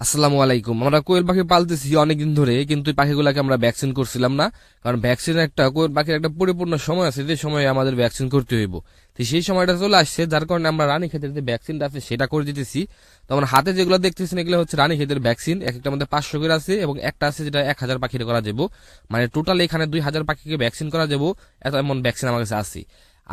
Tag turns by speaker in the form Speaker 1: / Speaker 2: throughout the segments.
Speaker 1: আসসালামু আলাইকুম। আমরা কোয়েল পাখি পালতেছি অনেকদিন ধরে, কিন্তু এই পাখিগুলোকে আমরা ভ্যাকসিন করছিলাম না। কারণ ভ্যাকসিন একটা, কোয়েল পাখির একটা পরিপূর্ণ সময় আছে, যে সময় আমাদের ভ্যাকসিন করতে হইব। তো সেই সময়টা চলে আসছে, যার কারণে আমরা রানী ক্ষেতের যে ভ্যাকসিনটা আছে, সেটা করে দিতেছি। তো আমার হাতে যেগুলো দেখতেছেন, এগুলো হচ্ছে রানী ক্ষেতের ভ্যাকসিন। এক একটা মধ্যে পাঁচশো করে আছে, এবং একটা আছে যেটা এক হাজার পাখির করা যাব মানে টোটাল এখানে দুই হাজার পাখিকে ভ্যাকসিন করা যাব এত এমন ভ্যাকসিন আমার কাছে আছে।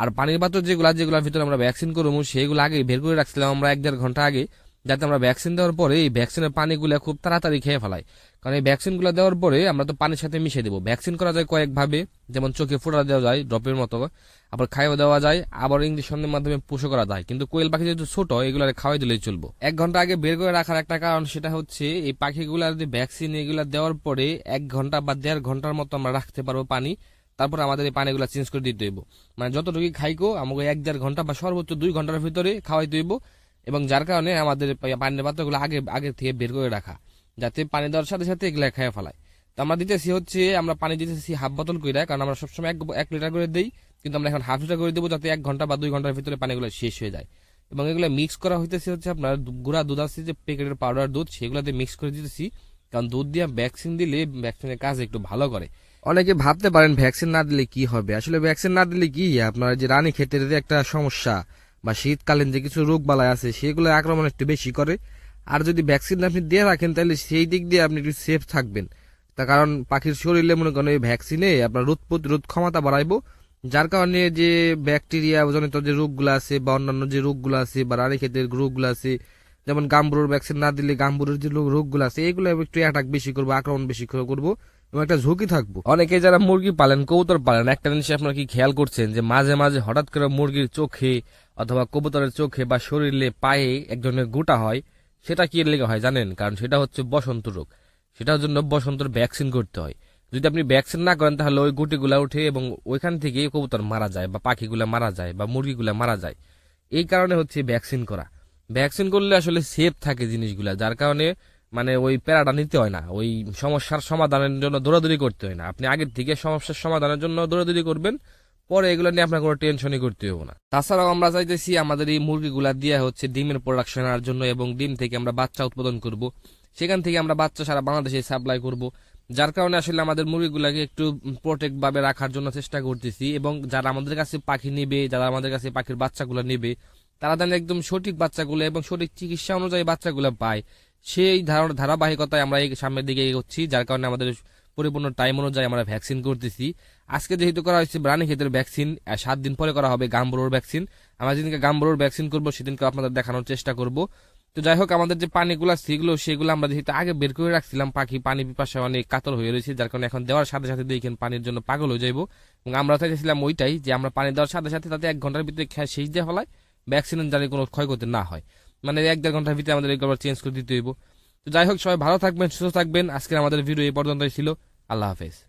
Speaker 1: আর পানির পাত্র যেগুলো, যেগুলোর ভিতরে আমরা ভ্যাকসিন করব সেগুলো আগে বের করে রাখছিলাম আমরা এক দেড় ঘণ্টা আগে। যাতে আমরা ভ্যাকসিন দেওয়ার পরে এই ভ্যাকসিনের পানিগুলো খুব তাড়াতাড়ি খেয়ে ফেলাই। কারণ এই ভ্যাকসিনগুলো দেওয়ার পরে আমরা তো পানির সাথে মিশিয়ে দেবো। ভ্যাকসিন করা যায় কয়েকভাবে, যেমন চোখে ফোটা দেওয়া যায়, ড্রপের মতো। আবার খাইও দেওয়া যায়, আবার ইঞ্জেকশনের মাধ্যমে পুষো করা যায়। কিন্তু কোয়েল পাখি যেহেতু ছোট এগুলো খাওয়াই দিলেই চলবো। এক ঘণ্টা আগে বের করে রাখার একটা কারণ সেটা হচ্ছে, এই পাখিগুলো যদি ভ্যাকসিন এগুলো দেওয়ার পরে এক ঘণ্টা বা দেড় ঘণ্টার মতো আমরা রাখতে পারব পানি, তারপর আমাদের এই পানিগুলো চেঞ্জ করে দিতে হইব। মানে যতটুকু খাইকো, আমাকে এক দেড় ঘণ্টা বা সর্বোচ্চ দুই ঘণ্টার ভিতরে খাওয়াই হইব। এবং যার কারণে আমাদের পানির পাত্রগুলো আগে আগে থেকে বের করে রাখা, যাতে পানি দেওয়ার সাথে সাথে এগুলা খেয়ে ফেলায়। তো আমরা দিতেছি হচ্ছে, আমরা পানি দিতেছি হাফ বোতল করে কারণ আমরা সবসময় এক এক লিটার করে দিই, কিন্তু আমরা এখন হাফ লিটার করে দেবো যাতে এক ঘণ্টা বা দুই ঘণ্টার ভিতরে পানিগুলো শেষ হয়ে যায়। এবং এগুলো মিক্স করা হইতেছে হচ্ছে আপনার গুঁড়া দুধ আসছে যে প্যাকেটের পাউডার দুধ, সেগুলোতে মিক্স করে দিতেছি, কারণ দুধ দিয়ে ভ্যাকসিন দিলে ভ্যাকসিনের কাজ একটু ভালো করে। অনেকে ভাবতে পারেন ভ্যাকসিন না দিলে কি হবে? আসলে ভ্যাকসিন না দিলে কি আপনার যে রানী ক্ষেতের একটা সমস্যা বা শীতকালীন যে কিছু রোগ বালাই আছে সেগুলো আক্রমণ একটু বেশি করে। আর যদি ভ্যাকসিন আপনি দিয়ে রাখেন, তাহলে সেই দিক দিয়ে আপনি একটু সেফ থাকবেন। তার কারণ পাখির শরীরে মনে করেন এই ভ্যাকসিনে আপনার রোধ প্রতিরোধ ক্ষমতা বাড়াইবো। যার কারণে যে ব্যাকটেরিয়া জনিত যে রোগগুলো আছে বা অন্যান্য যে রোগগুলো আছে বা রানী ক্ষেতের রোগগুলো আছে, যেমন গাম্বুরোর ভ্যাকসিন না দিলে গাম্বুরের যে রোগগুলো আছে, এগুলো একটু অ্যাটাক বেশি করব, আক্রমণ বেশি করব। এবং একটা ঝুঁকি থাকব। অনেকে যারা মুরগি পালেন, কবুতর পালেন, একটা জিনিস আপনারা কি খেয়াল করছেন যে মাঝে মাঝে হঠাৎ করে মুরগির চোখে অথবা কবুতরের চোখে বা শরীরে পায়ে এক ধরনের গোটা হয়, সেটা কি লেগে হয় জানেন? কারণ সেটা হচ্ছে বসন্ত রোগ। সেটার জন্য বসন্তর ভ্যাকসিন করতে হয়। যদি আপনি ভ্যাকসিন না করেন, তাহলে ওই গুটিগুলা উঠে এবং ওইখান থেকে কবুতর মারা যায় বা পাখিগুলা মারা যায় বা মুরগিগুলা মারা যায়। এই কারণে হচ্ছে ভ্যাকসিন করা। ভ্যাকসিন করলে আসলে সেফ থাকে জিনিসগুলা, যার কারণে মানে ওই প্যারাটা নিতে হয় না। ওই সমস্যার সমাধানের জন্য দৌড়াদৌড়ি করতে হয় না। আপনি আগের থেকে সমস্যার সমাধানের জন্য দৌড়াদৌড়ি করবেন, পরে এগুলো নিয়ে আপনার কোনো টেনশনই করতে হবে না। তাছাড়াও আমরা চাইতেছি আমাদের এই মুরগিগুলা দিয়ে হচ্ছে ডিমের প্রোডাকশন আনার জন্য এবং ডিম থেকে আমরা বাচ্চা উৎপাদন করব। সেখান থেকে আমরা বাচ্চা সারা বাংলাদেশে সাপ্লাই করব। যার কারণে আসলে আমাদের মুরগিগুলাকে একটু প্রোটেক্ট ভাবে রাখার জন্য চেষ্টা করতেছি এবং যারা আমাদের কাছে পাখি নেবে, যারা আমাদের কাছে পাখির বাচ্চাগুলো নেবে, তারা যেন একদম সঠিক বাচ্চাগুলো এবং সঠিক চিকিৎসা অনুযায়ী বাচ্চাগুলো পায়। সেই ধারাবাহিকতায় আমরা এই সামনের দিকে এগোচ্ছি, যার কারণে আমাদের পরিপূর্ণ টাইম অনুযায়ী আমরা ভ্যাকসিন করতেছি। আজকে যেহেতু করা হয়েছে রানী ক্ষেতের ভ্যাকসিন সাত দিন পরে করা হবে গাম্বরোর ভ্যাকসিন আমরা যেদিনকে গাম্বরোর ভ্যাকসিন করব, সেদিনকে আপনাদের দেখানোর চেষ্টা করব। তো যাই হোক, আমাদের যে পানিগুলো সেগুলো সেগুলো আমরা যেহেতু আগে বের করে রাখছিলাম, পাখি, পানি পিপাসা অনেক কাতর হয়ে রয়েছে, যার কারণে এখন দেওয়ার সাথে সাথে দেখেন পানির জন্য পাগল হয়ে যাইব। এবং আমরা চাইছিলাম ওইটাই, যে আমরা পানি দেওয়ার সাথে সাথে তাতে এক ঘণ্টার ভিতরে খেয়ে শেষ দিয়ে ফেলায় ভ্যাকসিনের জানি কোনো ক্ষয়ক্ষতি না হয়। মানে এক দেড় ঘণ্টার ভিতরে আমাদের এগুলো চেঞ্জ করে দিতে হইব। তো যাই হোক, সবাই ভালো থাকবেন, সুস্থ থাকবেন। আজকের আমাদের ভিডিও এই পর্যন্তই ছিল। আল্লাহ হাফেজ।